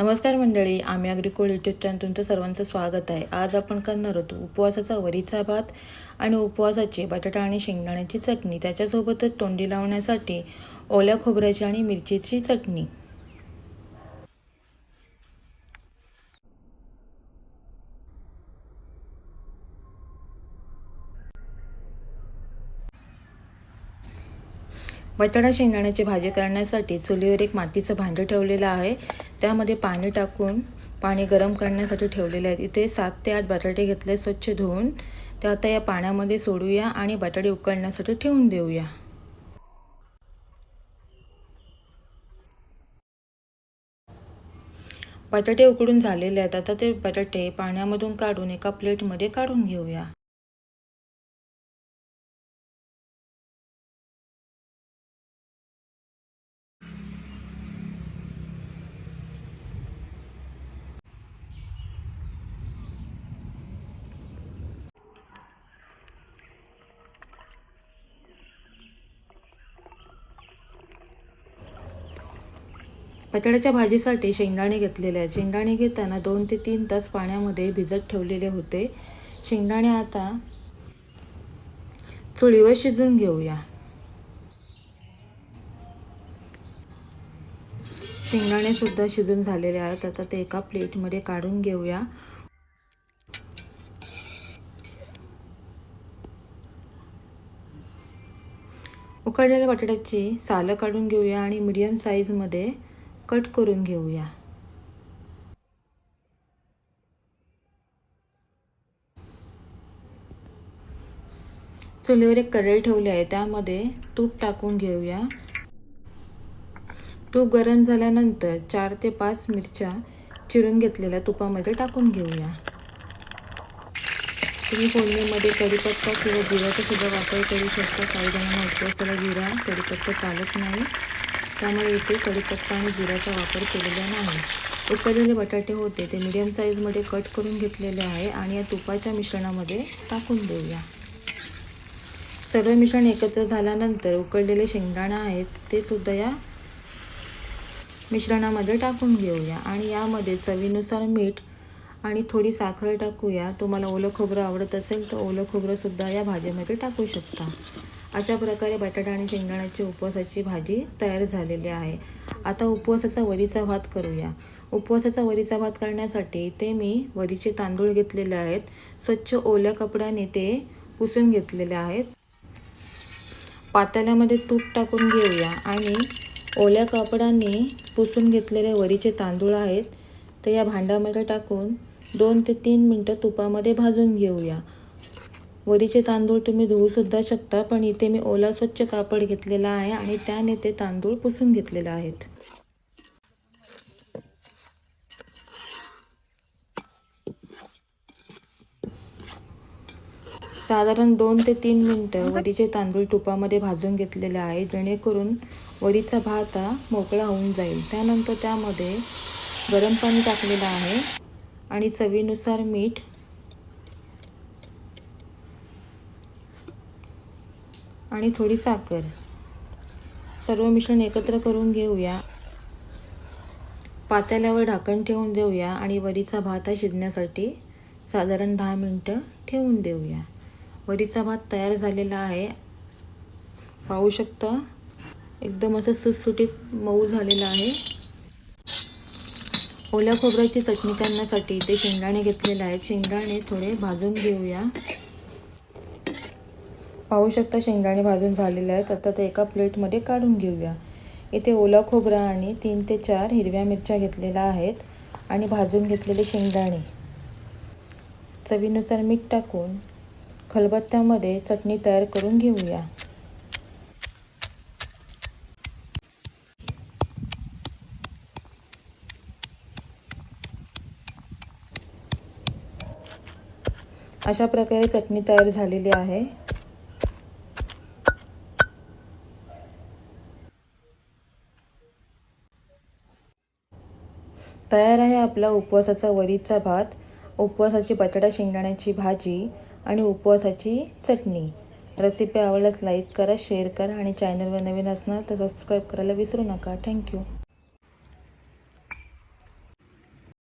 नमस्कार मंडळी आम्ही अग्रिकोल युट्यूब चॅनल तुमचं सर्वांचं स्वागत आहे. आज आपण करणार होतो उपवासाचा वरीचा भात आणि उपवासाचे बटाटा आणि शेंगदाण्याची चटणी. त्याच्यासोबतच तोंडी लावण्यासाठी ओल्या खोबऱ्याची आणि मिरचीची चटणी. बटाटा शेंगदाण्याची भाजी करण्यासाठी चुलीवर एक मातीचं भांडं ठेवलेलं आहे. त्यामध्ये पाणी टाकून पाणी गरम करण्यासाठी ठेवलेले आहेत. इथे सात ते आठ बटाटे घेतले स्वच्छ धुवून. ते आता या पाण्यामध्ये सोडूया आणि बटाटे उकळण्यासाठी ठेवून देऊया. बटाटे उकडून झालेले आहेत. आता ते बटाटे पाण्यामधून काढून एका प्लेटमध्ये काढून घेऊया. बटाट्याच्या भाजीसाठी शेंगदाणे घेतलेले आहेत. शेंगदाणे घेताना दोन ते तीन तास पाण्यामध्ये भिजत ठेवलेले होते. शेंगदाणे आता चुलीवर शिजून घेऊया. शेंगदाणेसुद्धा शिजून झालेले आहेत. आता ते एका प्लेटमध्ये काढून घेऊया. उकडलेल्या बटाट्याची सालं काढून घेऊया आणि मीडियम साईजमध्ये कट करून घेऊया. चुलीवर एक कढई ठेवली आहे त्यामध्ये तूप टाकून घेऊया. तूप गरम झाल्यानंतर चार ते पाच मिरच्या चिरून घेतलेल्या तुपामध्ये टाकून घेऊया. तुम्ही फोडणीमध्ये कढीपत्ता किंवा जिऱ्याचा सुद्धा वापर करू शकता. काही जणांना उपवासाला जिरा कढीपत्ता चालत नाही. त्यामुळे इथे कढीपत्ता आणि जिऱ्याचा वापर केलेला नाही. उकडलेले बटाटे होते ते मिडियम साईजमध्ये कट करून घेतलेले आहे आणि या तुपाच्या मिश्रणामध्ये टाकून देऊया. सर्व मिश्रण एकत्र झाल्यानंतर उकडलेले शेंगदाणा आहेत ते सुद्धा या मिश्रणामध्ये टाकून घेऊया आणि यामध्ये चवीनुसार मीठ आणि थोडी साखर टाकूया. तुम्हाला ओलं खोबरं आवडत असेल तर ओलं खोबरंसुद्धा या भाजीमध्ये टाकू शकता. अशा प्रकारे बटाटा आणि शेंगदाण्याची उपवासाची भाजी तयार झालेली आहे. आता उपवासाचा वरीचा भात करूया. उपवासाचा वरीचा भात करण्यासाठी ते मी वरीचे तांदूळ घेतलेले आहेत. स्वच्छ ओल्या कपड्याने ते पुसून घेतलेले आहेत. पातेल्यामध्ये तूप टाकून घेऊया आणि ओल्या कापडाने पुसून घेतलेले वरीचे तांदूळ आहेत. ते या भांड्यामध्ये टाकून दोन ते तीन मिनटं तुपामध्ये भाजून घेऊया. वरीचे तांदूळ तुम्ही धुवूसुद्धा शकता पण इथे मी ओला स्वच्छ कापड घेतलेला आहे आणि त्याने ते तांदूळ पुसून घेतलेले आहेत. साधारण दोन ते तीन मिनटं वरीचे तांदूळ तुपामध्ये भाजून घेतलेले आहे जेणेकरून वरीचा भात हा मोकळा होऊन जाईल. त्यानंतर त्यामध्ये गरम पाणी टाकलेलं आहे आणि चवीनुसार मीठ आणि थोडी साखर. सर्व मिश्रण एकत्र करून घेऊया. पातेल्यावर ढाकण ठेवून देऊया आणि वरीचा भात हा शिजण्यासाठी साधारण दहा मिनटं ठेवून देऊया. वरीचा भात तयार झालेला आहे. पाहू शकता एकदम असं सुटसुटीत मऊ झालेला आहे. ओल्या खोबऱ्याची चटणी करण्यासाठी ते शेंगदाणे घेतलेले आहेत. शेंगदाणे थोडे भाजून घेऊया. पाहू शकता शेंगदाणे भाजून झालेले आहेत. आता ते एका प्लेटमध्ये काढून घेऊया. इथे ओला खोबरा आणि तीन ते चार हिरव्या मिरच्या घेतलेल्या आहेत आणि भाजून घेतलेले शेंगदाणे. चवीनुसार मीठ टाकून खलबत्त्यामध्ये चटणी तयार करून घेऊया. अशा प्रकारे चटणी तयार झालेली आहे. तयार आहे आपला उपवासाचा वरीचा भात उपवासाची बटाटा शेंगदाण्याची भाजी आणि उपवासाची चटणी. रेसिपी आवडल्यास लाईक करा शेअर करा आणि चॅनलवर नवीन असणार तर सबस्क्राईब करायला विसरू नका. थँक्यू.